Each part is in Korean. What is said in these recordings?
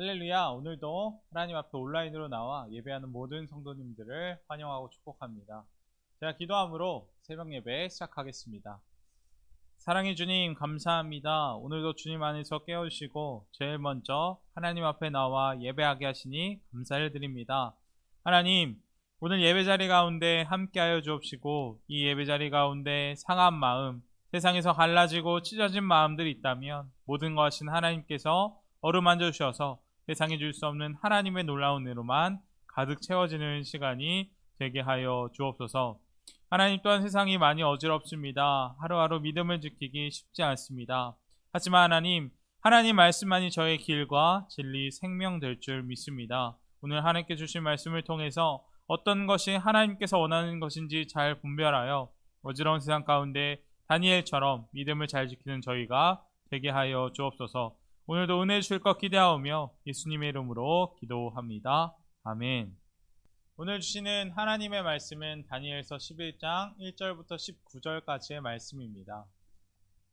할렐루야, 오늘도 하나님 앞에 온라인으로 나와 예배하는 모든 성도님들을 환영하고 축복합니다. 제가 기도함으로 새벽 예배 시작하겠습니다. 사랑의 주님, 감사합니다. 오늘도 주님 안에서 깨우시고 제일 먼저 하나님 앞에 나와 예배하게 하시니 감사를 드립니다. 하나님, 오늘 예배 자리 가운데 함께하여 주옵시고 이 예배 자리 가운데 상한 마음, 세상에서 갈라지고 찢어진 마음들이 있다면 모든 것인 하나님께서 어루만져 주셔서 세상에 줄수 없는 하나님의 놀라운 은혜로만 가득 채워지는 시간이 되게 하여 주옵소서. 하나님 또한 세상이 많이 어지럽습니다. 하루하루 믿음을 지키기 쉽지 않습니다. 하지만 하나님, 하나님 말씀만이 저의 길과 진리, 생명 될 줄 믿습니다. 오늘 하나님께 주신 말씀을 통해서 어떤 것이 하나님께서 원하는 것인지 잘 분별하여 어지러운 세상 가운데 다니엘처럼 믿음을 잘 지키는 저희가 되게 하여 주옵소서. 오늘도 은혜 주실 것 기대하오며 예수님의 이름으로 기도합니다. 아멘. 오늘 주시는 하나님의 말씀은 다니엘서 11장 1절부터 19절까지의 말씀입니다.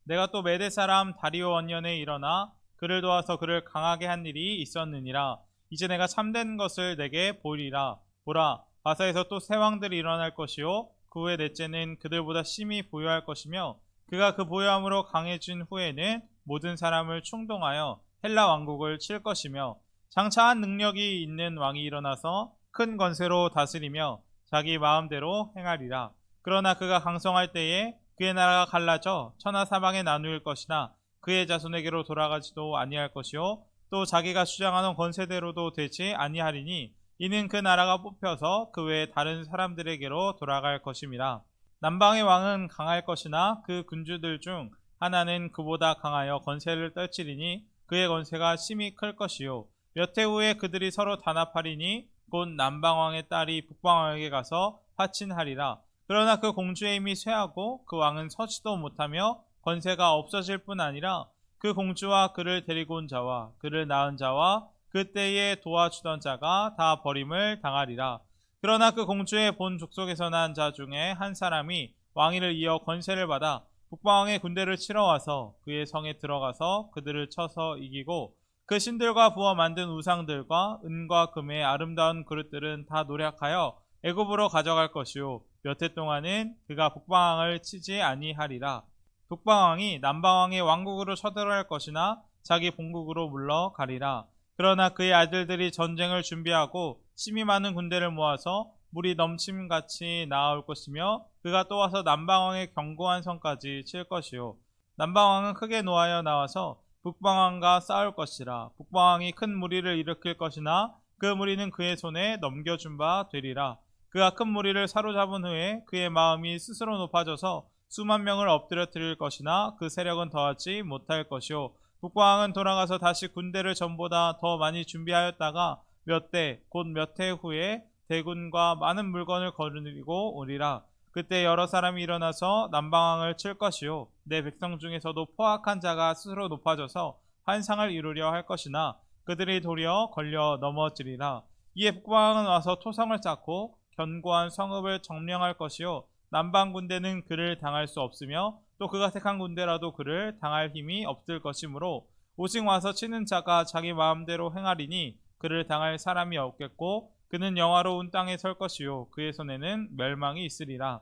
내가 또 메대 사람 다리오 원년에 일어나 그를 도와서 그를 강하게 한 일이 있었느니라. 이제 내가 참된 것을 내게 보이리라. 보라, 바사에서 또 새 왕들이 일어날 것이요. 그 후에 넷째는 그들보다 심히 보유할 것이며 그가 그 보유함으로 강해진 후에는 모든 사람을 충동하여 헬라 왕국을 칠 것이며 장차한 능력이 있는 왕이 일어나서 큰 권세로 다스리며 자기 마음대로 행하리라. 그러나 그가 강성할 때에 그의 나라가 갈라져 천하 사방에 나누일 것이나 그의 자손에게로 돌아가지도 아니할 것이요 또 자기가 주장하는 권세대로도 되지 아니하리니 이는 그 나라가 뽑혀서 그 외에 다른 사람들에게로 돌아갈 것임이라. 남방의 왕은 강할 것이나 그 군주들 중 하나는 그보다 강하여 권세를 떨치리니 그의 권세가 심히 클 것이요. 몇 해 후에 그들이 서로 단합하리니 곧 남방왕의 딸이 북방왕에게 가서 화친하리라. 그러나 그 공주의 힘이 쇠하고 그 왕은 서지도 못하며 권세가 없어질 뿐 아니라 그 공주와 그를 데리고 온 자와 그를 낳은 자와 그때에 도와주던 자가 다 버림을 당하리라. 그러나 그 공주의 본 족속에서 난 자 중에 한 사람이 왕위를 이어 권세를 받아 북방왕의 군대를 치러 와서 그의 성에 들어가서 그들을 쳐서 이기고 그 신들과 부어 만든 우상들과 은과 금의 아름다운 그릇들은 다 노력하여 애굽으로 가져갈 것이요. 몇 해 동안은 그가 북방왕을 치지 아니하리라. 북방왕이 남방왕의 왕국으로 쳐들어갈 것이나 자기 본국으로 물러가리라. 그러나 그의 아들들이 전쟁을 준비하고 심히 많은 군대를 모아서 물이 넘침같이 나아올 것이며 그가 또 와서 남방왕의 견고한 성까지 칠 것이요. 남방왕은 크게 노하여 나와서 북방왕과 싸울 것이라. 북방왕이 큰 무리를 일으킬 것이나 그 무리는 그의 손에 넘겨준 바 되리라. 그가 큰 무리를 사로잡은 후에 그의 마음이 스스로 높아져서 수만 명을 엎드려 드릴 것이나 그 세력은 더하지 못할 것이요. 북방왕은 돌아가서 다시 군대를 전보다 더 많이 준비하였다가 몇 대 곧 몇 해 후에 대군과 많은 물건을 거느리고 오리라. 그때 여러 사람이 일어나서 남방왕을 칠 것이요. 내 백성 중에서도 포악한 자가 스스로 높아져서 환상을 이루려 할 것이나 그들이 도리어 걸려 넘어지리라. 이에 북방왕은 와서 토성을 쌓고 견고한 성읍을 점령할 것이요. 남방 군대는 그를 당할 수 없으며 또 그가 택한 군대라도 그를 당할 힘이 없을 것이므로 오직 와서 치는 자가 자기 마음대로 행하리니 그를 당할 사람이 없겠고 그는 영화로운 땅에 설 것이요 그의 손에는 멸망이 있으리라.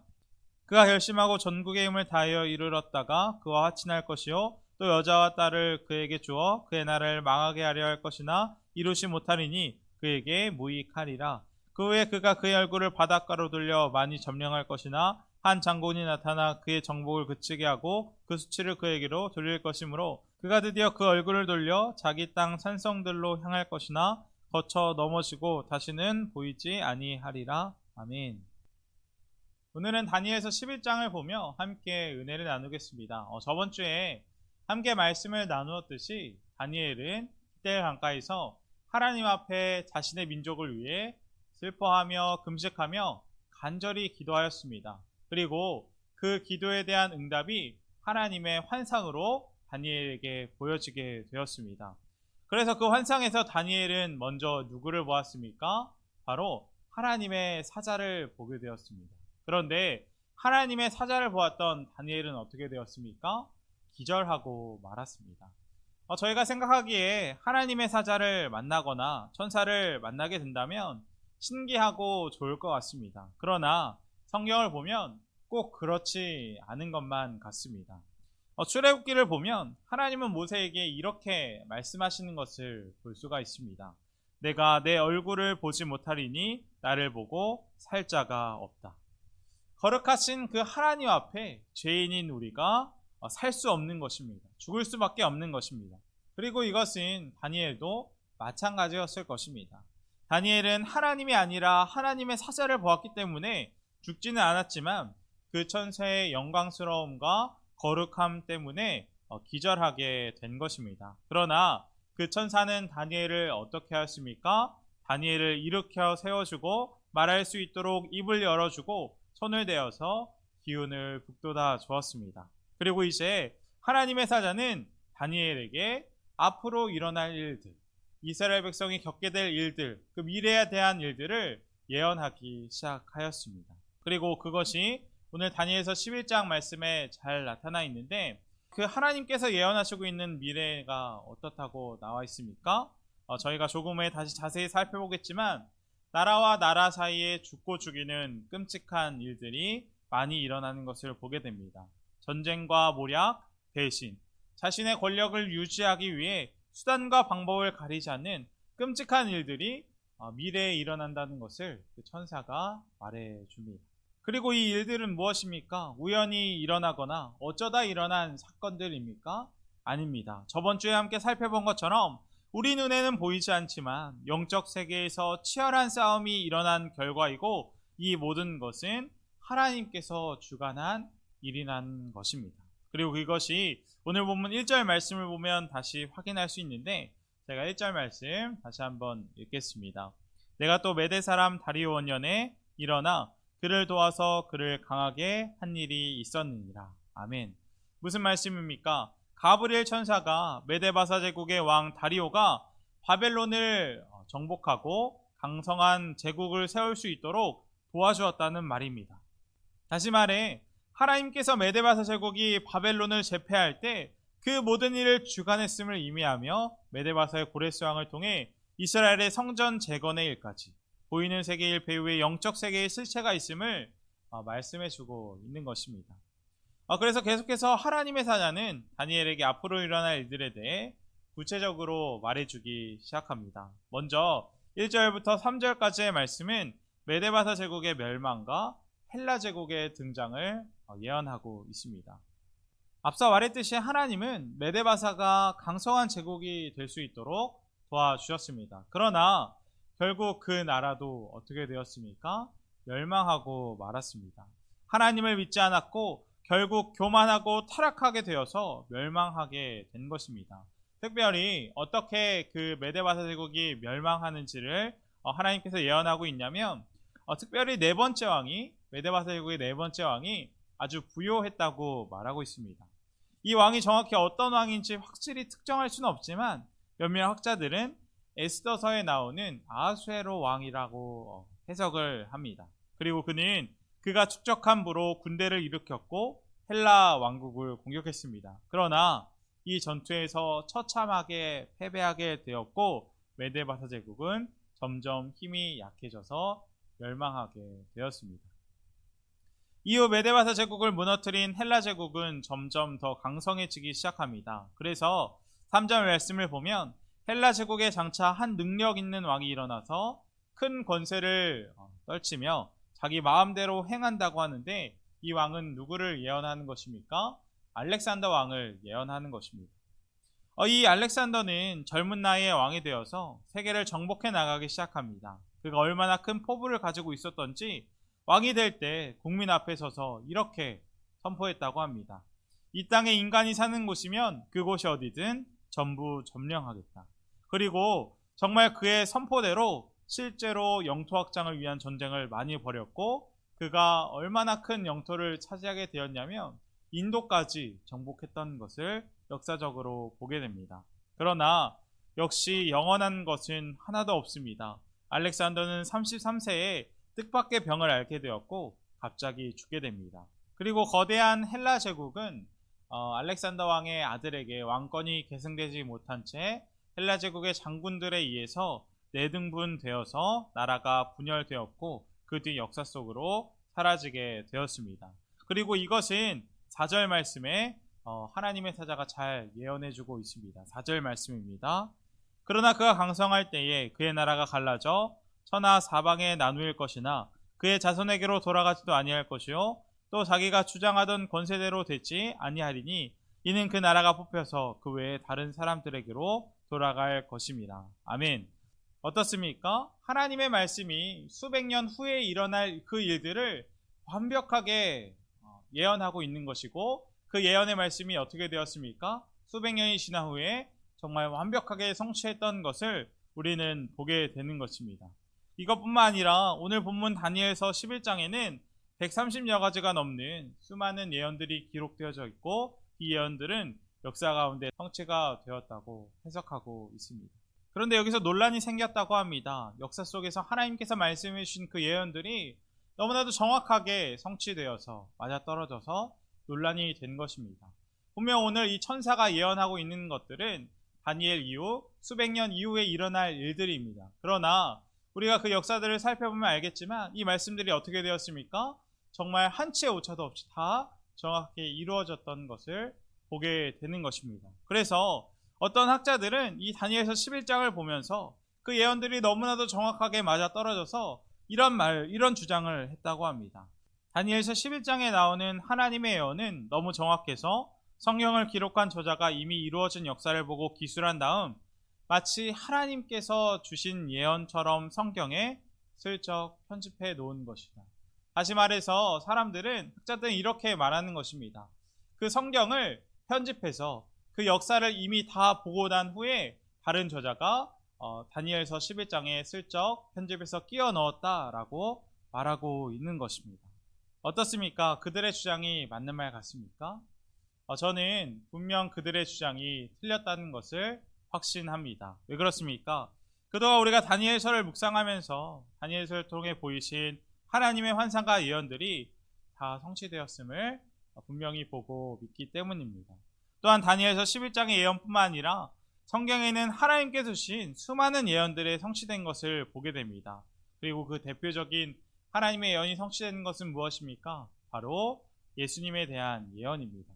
그가 결심하고 전국의 힘을 다하여 이르렀다가 그와 화친할 것이요 또 여자와 딸을 그에게 주어 그의 나라를 망하게 하려 할 것이나 이루지 못하리니 그에게 무익하리라. 그 후에 그가 그의 얼굴을 바닷가로 돌려 많이 점령할 것이나 한 장군이 나타나 그의 정복을 그치게 하고 그 수치를 그에게로 돌릴 것이므로 그가 드디어 그 얼굴을 돌려 자기 땅 산성들로 향할 것이나 거쳐 넘어지고 다시는 보이지 아니하리라. 아멘. 오늘은 다니엘서 11장을 보며 함께 은혜를 나누겠습니다. 어, 저번 주에 함께 말씀을 나누었듯이 다니엘은 이때 강가에서 하나님 앞에 자신의 민족을 위해 슬퍼하며 금식하며 간절히 기도하였습니다. 그리고 그 기도에 대한 응답이 하나님의 환상으로 다니엘에게 보여지게 되었습니다. 그래서 그 환상에서 다니엘은 먼저 누구를 보았습니까? 바로 하나님의 사자를 보게 되었습니다. 그런데 하나님의 사자를 보았던 다니엘은 어떻게 되었습니까? 기절하고 말았습니다. 어, 저희가 생각하기에 하나님의 사자를 만나거나 천사를 만나게 된다면 신기하고 좋을 것 같습니다. 그러나 성경을 보면 꼭 그렇지 않은 것만 같습니다. 어, 출애굽기를 보면 하나님은 모세에게 이렇게 말씀하시는 것을 볼 수가 있습니다. 내가 내 얼굴을 보지 못하리니 나를 보고 살 자가 없다. 거룩하신 그 하나님 앞에 죄인인 우리가 어, 살수 없는 것입니다. 죽을 수밖에 없는 것입니다. 그리고 이것은 다니엘도 마찬가지였을 것입니다. 다니엘은 하나님이 아니라 하나님의 사자를 보았기 때문에 죽지는 않았지만 그 천사의 영광스러움과 거룩함 때문에 어, 기절하게 된 것입니다. 그러나 그 천사는 다니엘을 어떻게 하십니까? 다니엘을 일으켜 세워주고 말할 수 있도록 입을 열어주고 손을 대어서 기운을 북돋아 주었습니다. 그리고 이제 하나님의 사자는 다니엘에게 앞으로 일어날 일들, 이스라엘 백성이 겪게 될 일들, 그 미래에 대한 일들을 예언하기 시작하였습니다. 그리고 그것이 오늘 다니엘서 11장 말씀에 잘 나타나 있는데 그 하나님께서 예언하시고 있는 미래가 어떻다고 나와 있습니까? 어, 저희가 조금 후에 다시 자세히 살펴보겠지만 나라와 나라 사이에 죽고 죽이는 끔찍한 일들이 많이 일어나는 것을 보게 됩니다. 전쟁과 모략, 대신, 자신의 권력을 유지하기 위해 수단과 방법을 가리지 않는 끔찍한 일들이 어, 미래에 일어난다는 것을 그 천사가 말해 줍니다. 그리고 이 일들은 무엇입니까? 우연히 일어나거나 어쩌다 일어난 사건들입니까? 아닙니다. 저번 주에 함께 살펴본 것처럼 우리 눈에는 보이지 않지만 영적 세계에서 치열한 싸움이 일어난 결과이고 이 모든 것은 하나님께서 주관한 일이란 것입니다. 그리고 그것이 오늘 본문 1절 말씀을 보면 다시 확인할 수 있는데 제가 1절 말씀 다시 한번 읽겠습니다. 내가 또 메대 사람 다리오 원년에 일어나 그를 도와서 그를 강하게 한 일이 있었느니라. 아멘. 무슨 말씀입니까? 가브리엘 천사가 메데바사 제국의 왕 다리오가 바벨론을 어, 정복하고 강성한 제국을 세울 수 있도록 도와주었다는 말입니다. 다시 말해 하나님께서 메데바사 제국이 바벨론을 제패할 때 그 모든 일을 주관했음을 의미하며 메데바사의 고레스 왕을 통해 이스라엘의 성전 재건의 일까지 보이는 세계일 배후에 영적 세계의 실체가 있음을 어, 말씀해주고 있는 것입니다. 어, 그래서 계속해서 하나님의 사자는 다니엘에게 앞으로 일어날 일들에 대해 구체적으로 말해주기 시작합니다. 먼저 1절부터 3절까지의 말씀은 메데바사 제국의 멸망과 헬라 제국의 등장을 어, 예언하고 있습니다. 앞서 말했듯이 하나님은 메데바사가 강성한 제국이 될 수 있도록 도와주셨습니다. 그러나 결국 그 나라도 어떻게 되었습니까? 멸망하고 말았습니다. 하나님을 믿지 않았고 결국 교만하고 타락하게 되어서 멸망하게 된 것입니다. 특별히 어떻게 그 메데바사 제국이 멸망하는지를 어, 하나님께서 예언하고 있냐면 어, 특별히 네 번째 왕이 메데바사 제국의 네 번째 왕이 아주 부요했다고 말하고 있습니다. 이 왕이 정확히 어떤 왕인지 확실히 특정할 수는 없지만 몇몇 학자들은 에스더서에 나오는 아수에로 왕이라고 어, 해석을 합니다. 그리고 그는 그가 축적한 부로 군대를 일으켰고 헬라 왕국을 공격했습니다. 그러나 이 전투에서 처참하게 패배하게 되었고 메데바사 제국은 점점 힘이 약해져서 멸망하게 되었습니다. 이후 메데바사 제국을 무너뜨린 헬라 제국은 점점 더 강성해지기 시작합니다. 그래서 3절 말씀을 보면 헬라 제국에 장차 한 능력 있는 왕이 일어나서 큰 권세를 어, 떨치며 자기 마음대로 행한다고 하는데 이 왕은 누구를 예언하는 것입니까? 알렉산더 왕을 예언하는 것입니다. 어, 이 알렉산더는 젊은 나이에 왕이 되어서 세계를 정복해 나가기 시작합니다. 그가 얼마나 큰 포부를 가지고 있었던지 왕이 될 때 국민 앞에 서서 이렇게 선포했다고 합니다. 이 땅에 인간이 사는 곳이면 그곳이 어디든 전부 점령하겠다. 그리고 정말 그의 선포대로 실제로 영토 확장을 위한 전쟁을 많이 벌였고 그가 얼마나 큰 영토를 차지하게 되었냐면 인도까지 정복했던 것을 역사적으로 보게 됩니다. 그러나 역시 영원한 것은 하나도 없습니다. 알렉산더는 33세에 뜻밖의 병을 앓게 되었고 갑자기 죽게 됩니다. 그리고 거대한 헬라 제국은 어, 알렉산더 왕의 아들에게 왕권이 계승되지 못한 채 헬라 제국의 장군들에 의해서 내등분되어서 나라가 분열되었고 그 뒤 역사 속으로 사라지게 되었습니다. 그리고 이것은 4절 말씀에 어, 하나님의 사자가 잘 예언해주고 있습니다. 4절 말씀입니다. 그러나 그가 강성할 때에 그의 나라가 갈라져 천하 사방에 나누일 것이나 그의 자손에게로 돌아가지도 아니할 것이요 또 자기가 주장하던 권세대로 되지 아니하리니 이는 그 나라가 뽑혀서 그 외에 다른 사람들에게로 돌아갈 것입니다. 아멘. 어떻습니까? 하나님의 말씀이 수백 년 후에 일어날 그 일들을 완벽하게 어, 예언하고 있는 것이고 그 예언의 말씀이 어떻게 되었습니까? 수백 년이 지난 후에 정말 완벽하게 성취했던 것을 우리는 보게 되는 것입니다. 이것뿐만 아니라 오늘 본문 다니엘서 11장에는 130여 가지가 넘는 수많은 예언들이 기록되어져 있고 이 예언들은 역사 가운데 성취가 되었다고 해석하고 있습니다. 그런데 여기서 논란이 생겼다고 합니다. 역사 속에서 하나님께서 말씀해 주신 그 예언들이 너무나도 정확하게 성취되어서 맞아떨어져서 논란이 된 것입니다. 분명 오늘 이 천사가 예언하고 있는 것들은 다니엘 이후 수백 년 이후에 일어날 일들입니다. 그러나 우리가 그 역사들을 살펴보면 알겠지만 이 말씀들이 어떻게 되었습니까? 정말 한 치의 오차도 없이 다 정확히 이루어졌던 것을 보게 되는 것입니다. 그래서 어떤 학자들은 이 다니엘서 11장을 보면서 그 예언들이 너무나도 정확하게 맞아 떨어져서 이런 말, 이런 주장을 했다고 합니다. 다니엘서 11장에 나오는 하나님의 예언은 너무 정확해서 성경을 기록한 저자가 이미 이루어진 역사를 보고 기술한 다음 마치 하나님께서 주신 예언처럼 성경에 슬쩍 편집해 놓은 것이다. 다시 말해서 사람들은 학자들은 이렇게 말하는 것입니다. 그 성경을 편집해서 그 역사를 이미 다 보고 난 후에 다른 저자가 어, 다니엘서 11장에 슬쩍 편집해서 끼워 넣었다라고 말하고 있는 것입니다. 어떻습니까? 그들의 주장이 맞는 말 같습니까? 어, 저는 분명 그들의 주장이 틀렸다는 것을 확신합니다. 왜 그렇습니까? 그동안 우리가 다니엘서를 묵상하면서 다니엘서를 통해 보이신 하나님의 환상과 예언들이 다 성취되었음을 분명히 보고 믿기 때문입니다. 또한 다니엘서 11장의 예언뿐만 아니라 성경에는 하나님께서 주신 수많은 예언들의 성취된 것을 보게 됩니다. 그리고 그 대표적인 하나님의 예언이 성취되는 것은 무엇입니까? 바로 예수님에 대한 예언입니다.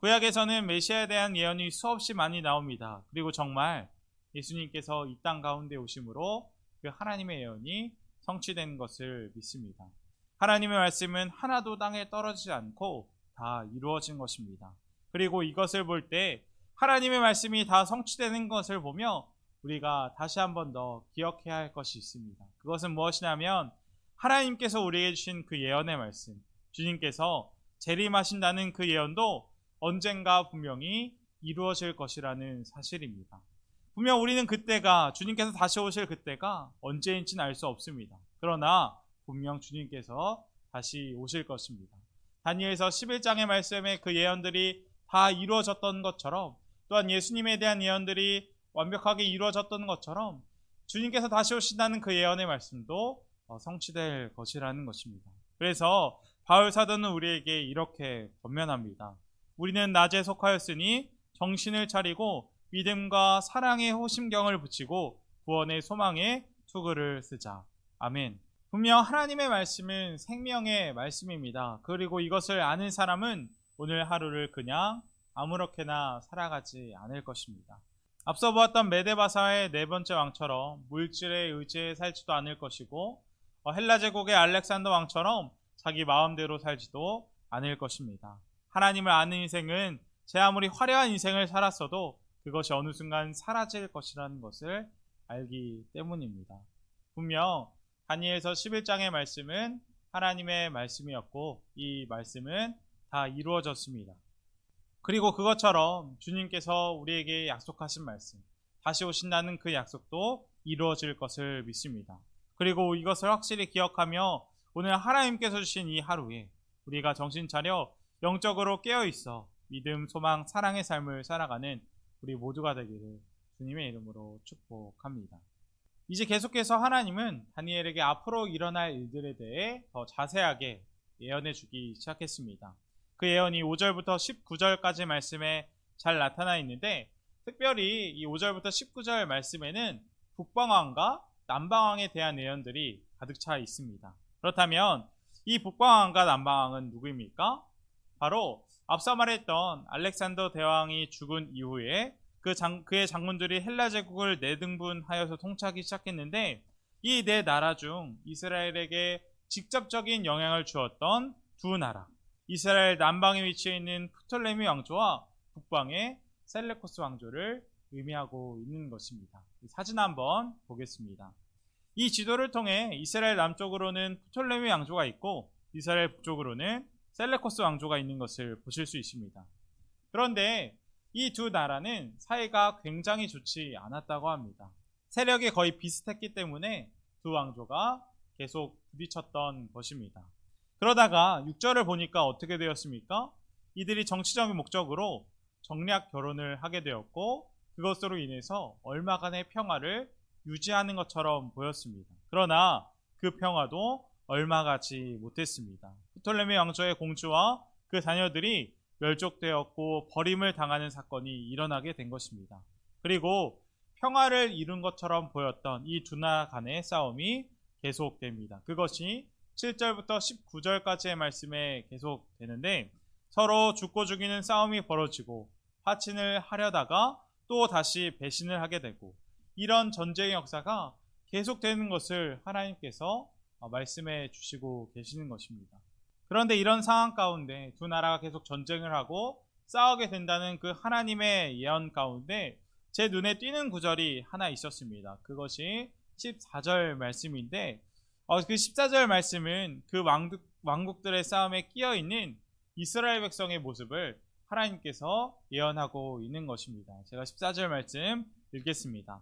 구약에서는 메시아에 대한 예언이 수없이 많이 나옵니다. 그리고 정말 예수님께서 이 땅 가운데 오심으로 그 하나님의 예언이 성취된 것을 믿습니다. 하나님의 말씀은 하나도 땅에 떨어지지 않고 다 이루어진 것입니다. 그리고 이것을 볼 때 하나님의 말씀이 다 성취되는 것을 보며 우리가 다시 한 번 더 기억해야 할 것이 있습니다. 그것은 무엇이냐면 하나님께서 우리에게 주신 그 예언의 말씀, 주님께서 재림하신다는 그 예언도 언젠가 분명히 이루어질 것이라는 사실입니다. 분명 우리는 그때가 주님께서 다시 오실 그때가 언제인지는 알 수 없습니다. 그러나 분명 주님께서 다시 오실 것입니다. 다니엘서 11장의 말씀에 그 예언들이 다 이루어졌던 것처럼 또한 예수님에 대한 예언들이 완벽하게 이루어졌던 것처럼 주님께서 다시 오신다는 그 예언의 말씀도 어, 성취될 것이라는 것입니다. 그래서 바울 사도는 우리에게 이렇게 권면합니다. 우리는 낮에 속하였으니 정신을 차리고 믿음과 사랑의 호심경을 붙이고 구원의 소망에 투구를 쓰자. 아멘. 분명 하나님의 말씀은 생명의 말씀입니다. 그리고 이것을 아는 사람은 오늘 하루를 그냥 아무렇게나 살아가지 않을 것입니다. 앞서 보았던 메데바사의 네 번째 왕처럼 물질에 의지해 살지도 않을 것이고 어, 헬라 제국의 알렉산더 왕처럼 자기 마음대로 살지도 않을 것입니다. 하나님을 아는 인생은 제 아무리 화려한 인생을 살았어도 그것이 어느 순간 사라질 것이라는 것을 알기 때문입니다. 분명 다니엘서 11장의 말씀은 하나님의 말씀이었고 이 말씀은 다 이루어졌습니다. 그리고 그것처럼 주님께서 우리에게 약속하신 말씀, 다시 오신다는 그 약속도 이루어질 것을 믿습니다. 그리고 이것을 확실히 기억하며 오늘 하나님께서 주신 이 하루에 우리가 정신 차려 영적으로 깨어 있어 믿음, 소망, 사랑의 삶을 살아가는 우리 모두가 되기를 주님의 이름으로 축복합니다. 이제 계속해서 하나님은 다니엘에게 앞으로 일어날 일들에 대해 더 자세하게 예언해 주기 시작했습니다. 그 예언이 5절부터 19절까지 말씀에 잘 나타나 있는데 특별히 이 5절부터 19절 말씀에는 북방왕과 남방왕에 대한 예언들이 가득 차 있습니다. 그렇다면 이 북방왕과 남방왕은 누구입니까? 바로 앞서 말했던 알렉산더 대왕이 죽은 이후에 그 장, 그의 장군들이 헬라 제국을 내등분하여서 통치하기 시작했는데 이 네 나라 중 이스라엘에게 직접적인 영향을 주었던 두 나라 이스라엘 남방에 위치해 있는 프톨레미 왕조와 북방의 셀레코스 왕조를 의미하고 있는 것입니다. 사진 한번 보겠습니다. 이 지도를 통해 이스라엘 남쪽으로는 프톨레미 왕조가 있고 이스라엘 북쪽으로는 셀레코스 왕조가 있는 것을 보실 수 있습니다. 그런데 이 두 나라는 사이가 굉장히 좋지 않았다고 합니다. 세력이 거의 비슷했기 때문에 두 왕조가 계속 부딪혔던 것입니다. 그러다가 6절을 보니까 어떻게 되었습니까? 이들이 정치적인 목적으로 정략 결혼을 하게 되었고 그것으로 인해서 얼마간의 평화를 유지하는 것처럼 보였습니다. 그러나 그 평화도 얼마 가지 못했습니다. 프톨레미 왕조의 공주와 그 자녀들이 멸족되었고 버림을 당하는 사건이 일어나게 된 것입니다. 그리고 평화를 이룬 것처럼 보였던 이 두 나라 간의 싸움이 계속됩니다. 그것이 7절부터 19절까지의 말씀에 계속되는데 서로 죽고 죽이는 싸움이 벌어지고 화친을 하려다가 또 다시 배신을 하게 되고 이런 전쟁의 역사가 계속되는 것을 하나님께서 말씀해 주시고 계시는 것입니다. 그런데 이런 상황 가운데 두 나라가 계속 전쟁을 하고 싸우게 된다는 그 하나님의 예언 가운데 제 눈에 띄는 구절이 하나 있었습니다. 그것이 14절 말씀인데 어, 그 14절 말씀은 그 왕국, 왕국들의 싸움에 끼어 있는 이스라엘 백성의 모습을 하나님께서 예언하고 있는 것입니다. 제가 14절 말씀 읽겠습니다.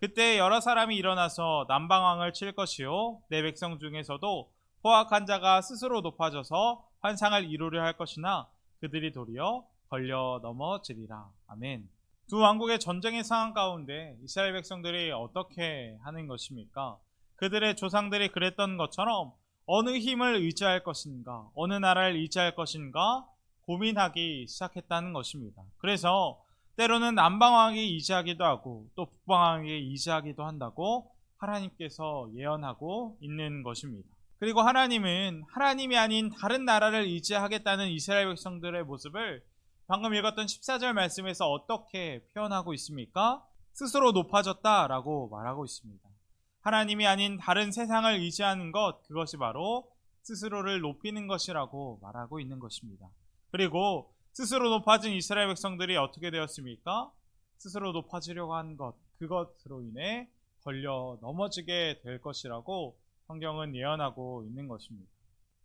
그때 여러 사람이 일어나서 남방왕을 칠 것이요 내 백성 중에서도 포악한 자가 스스로 높아져서 환상을 이루려 할 것이나 그들이 도리어 걸려 넘어지리라. 아멘. 두 왕국의 전쟁의 상황 가운데 이스라엘 백성들이 어떻게 하는 것입니까? 그들의 조상들이 그랬던 것처럼 어느 힘을 의지할 것인가, 어느 나라를 의지할 것인가 고민하기 시작했다는 것입니다. 그래서 때로는 남방왕에게 의지하기도 하고 또 북방왕에게 의지하기도 한다고 하나님께서 예언하고 있는 것입니다. 그리고 하나님은 하나님이 아닌 다른 나라를 의지하겠다는 이스라엘 백성들의 모습을 방금 읽었던 14절 말씀에서 어떻게 표현하고 있습니까? 스스로 높아졌다 라고 말하고 있습니다. 하나님이 아닌 다른 세상을 의지하는 것, 그것이 바로 스스로를 높이는 것이라고 말하고 있는 것입니다. 그리고 스스로 높아진 이스라엘 백성들이 어떻게 되었습니까? 스스로 높아지려고 한 것, 그것으로 인해 걸려 넘어지게 될 것이라고 성경은 예언하고 있는 것입니다.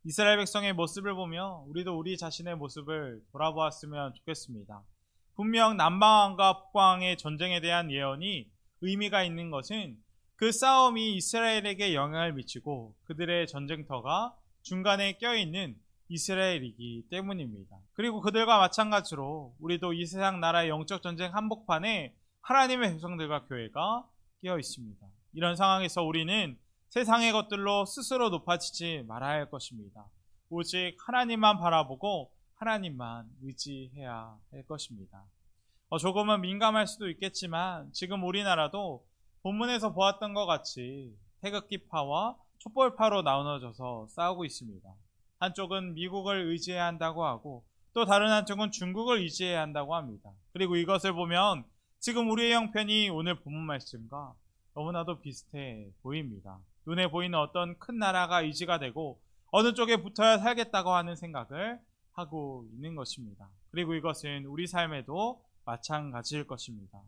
이스라엘 백성의 모습을 보며 우리도 우리 자신의 모습을 돌아보았으면 좋겠습니다. 분명 남방왕과 북방왕의 전쟁에 대한 예언이 의미가 있는 것은 그 싸움이 이스라엘에게 영향을 미치고 그들의 전쟁터가 중간에 껴있는 이스라엘이기 때문입니다. 그리고 그들과 마찬가지로 우리도 이 세상 나라의 영적 전쟁 한복판에 하나님의 백성들과 교회가 끼어 있습니다. 이런 상황에서 우리는 세상의 것들로 스스로 높아지지 말아야 할 것입니다. 오직 하나님만 바라보고 하나님만 의지해야 할 것입니다. 어, 조금은 민감할 수도 있겠지만 지금 우리나라도 본문에서 보았던 것 같이 태극기파와 촛불파로 나눠져서 싸우고 있습니다. 한쪽은 미국을 의지해야 한다고 하고 또 다른 한쪽은 중국을 의지해야 한다고 합니다. 그리고 이것을 보면 지금 우리의 형편이 오늘 본문 말씀과 너무나도 비슷해 보입니다. 눈에 보이는 어떤 큰 나라가 의지가 되고 어느 쪽에 붙어야 살겠다고 하는 생각을 하고 있는 것입니다. 그리고 이것은 우리 삶에도 마찬가지일 것입니다.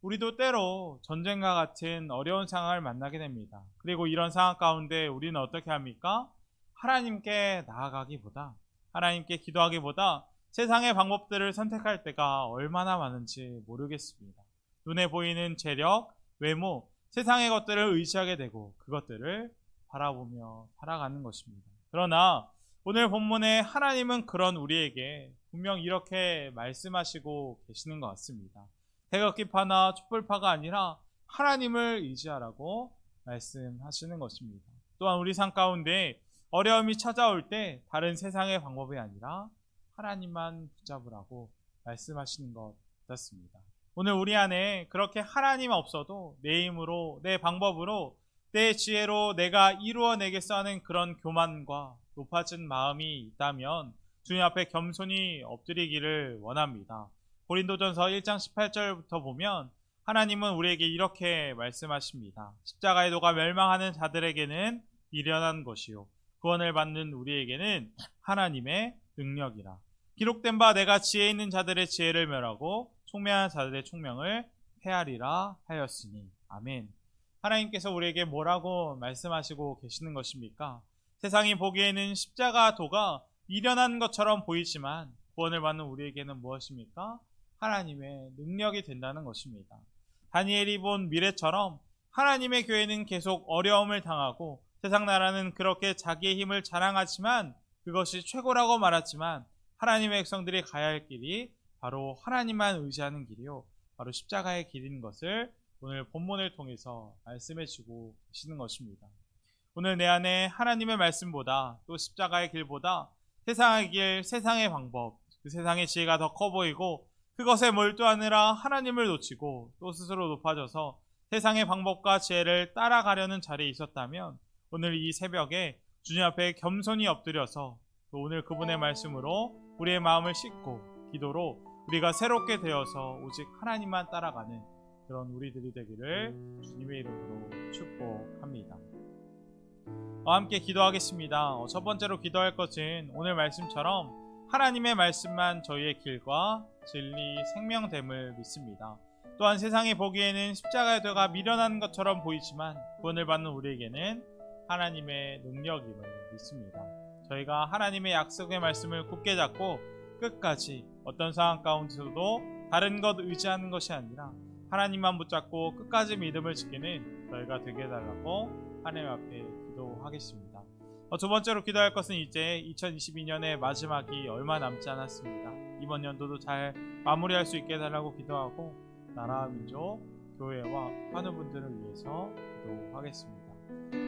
우리도 때로 전쟁과 같은 어려운 상황을 만나게 됩니다. 그리고 이런 상황 가운데 우리는 어떻게 합니까? 하나님께 나아가기보다, 하나님께 기도하기보다 세상의 방법들을 선택할 때가 얼마나 많은지 모르겠습니다. 눈에 보이는 재력, 외모, 세상의 것들을 의지하게 되고 그것들을 바라보며 살아가는 것입니다. 그러나 오늘 본문에 하나님은 그런 우리에게 분명 이렇게 말씀하시고 계시는 것 같습니다. 태극기파나 촛불파가 아니라 하나님을 의지하라고 말씀하시는 것입니다. 또한 우리 삶 가운데 어려움이 찾아올 때 다른 세상의 방법이 아니라 하나님만 붙잡으라고 말씀하시는 것 같습니다. 오늘 우리 안에 그렇게 하나님 없어도 내 힘으로, 내 방법으로, 내 지혜로 내가 이루어내겠어 하는 그런 교만과 높아진 마음이 있다면 주님 앞에 겸손히 엎드리기를 원합니다. 고린도전서 1장 18절부터 보면 하나님은 우리에게 이렇게 말씀하십니다. 십자가의 도가 멸망하는 자들에게는 미련한 것이요. 구원을 받는 우리에게는 하나님의 능력이라. 기록된 바 내가 지혜 있는 자들의 지혜를 멸하고 총명한 자들의 총명을 헤아리라 하였으니. 아멘. 하나님께서 우리에게 뭐라고 말씀하시고 계시는 것입니까? 세상이 보기에는 십자가 도가 미련한 것처럼 보이지만 구원을 받는 우리에게는 무엇입니까? 하나님의 능력이 된다는 것입니다. 다니엘이 본 미래처럼 하나님의 교회는 계속 어려움을 당하고 세상 나라는 그렇게 자기의 힘을 자랑하지만 그것이 최고라고 말하지만 하나님의 백성들이 가야 할 길이 바로 하나님만 의지하는 길이요. 바로 십자가의 길인 것을 오늘 본문을 통해서 말씀해 주고 계시는 것입니다. 오늘 내 안에 하나님의 말씀보다 또 십자가의 길보다 세상의 길, 세상의 방법, 그 세상의 지혜가 더 커 보이고 그것에 몰두하느라 하나님을 놓치고 또 스스로 높아져서 세상의 방법과 지혜를 따라가려는 자리에 있었다면 오늘 이 새벽에 주님 앞에 겸손히 엎드려서 또 오늘 그분의 말씀으로 우리의 마음을 씻고 기도로 우리가 새롭게 되어서 오직 하나님만 따라가는 그런 우리들이 되기를 주님의 이름으로 축복합니다. 어, 함께 기도하겠습니다. 어, 첫 번째로 기도할 것은 오늘 말씀처럼 하나님의 말씀만 저희의 길과 진리, 생명됨을 믿습니다. 또한 세상이 보기에는 십자가의 도가 미련한 것처럼 보이지만 구원을 받는 우리에게는 하나님의 능력임을 믿습니다. 저희가 하나님의 약속의 말씀을 굳게 잡고 끝까지 어떤 상황 가운데서도 다른 것 의지하는 것이 아니라 하나님만 붙잡고 끝까지 믿음을 지키는 저희가 되게 해달라고 하나님 앞에 기도하겠습니다. 어, 두 번째로 기도할 것은 이제 2022년의 마지막이 얼마 남지 않았습니다. 이번 연도도 잘 마무리할 수 있게 해달라고 기도하고 나라, 민족, 교회와 하는 분들을 위해서 기도하겠습니다.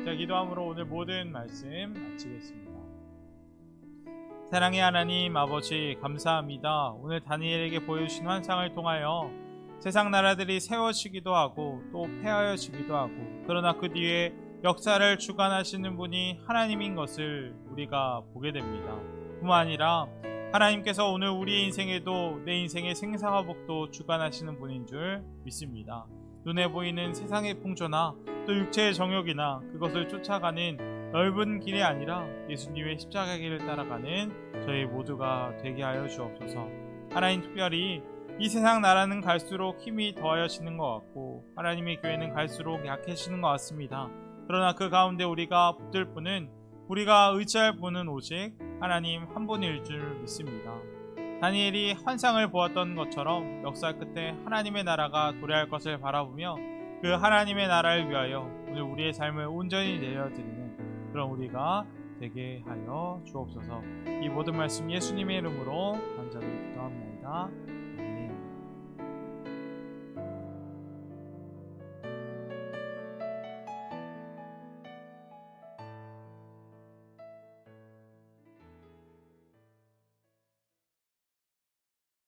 자, 기도함으로 오늘 모든 말씀 마치겠습니다. 사랑의 하나님 아버지 감사합니다. 오늘 다니엘에게 보여주신 환상을 통하여 세상 나라들이 세워지기도 하고 또 폐하여지기도 하고 그러나 그 뒤에 역사를 주관하시는 분이 하나님인 것을 우리가 보게 됩니다. 뿐만 아니라 하나님께서 오늘 우리 인생에도 내 인생의 생사화복도 주관하시는 분인 줄 믿습니다. 눈에 보이는 세상의 풍조나 또 육체의 정욕이나 그것을 쫓아가는 넓은 길이 아니라 예수님의 십자가 길을 따라가는 저희 모두가 되게 하여 주옵소서. 하나님 특별히 이 세상 나라는 갈수록 힘이 더하여지는 것 같고 하나님의 교회는 갈수록 약해지는 것 같습니다. 그러나 그 가운데 우리가 붙들 분은 우리가 의지할 분은 오직 하나님 한 분일 줄 믿습니다. 다니엘이 환상을 보았던 것처럼 역사 끝에 하나님의 나라가 도래할 것을 바라보며 그 하나님의 나라를 위하여 오늘 우리의 삶을 온전히 내려드리는 그런 우리가 되게 하여 주옵소서. 이 모든 말씀 예수님의 이름으로 간절히 기도합니다.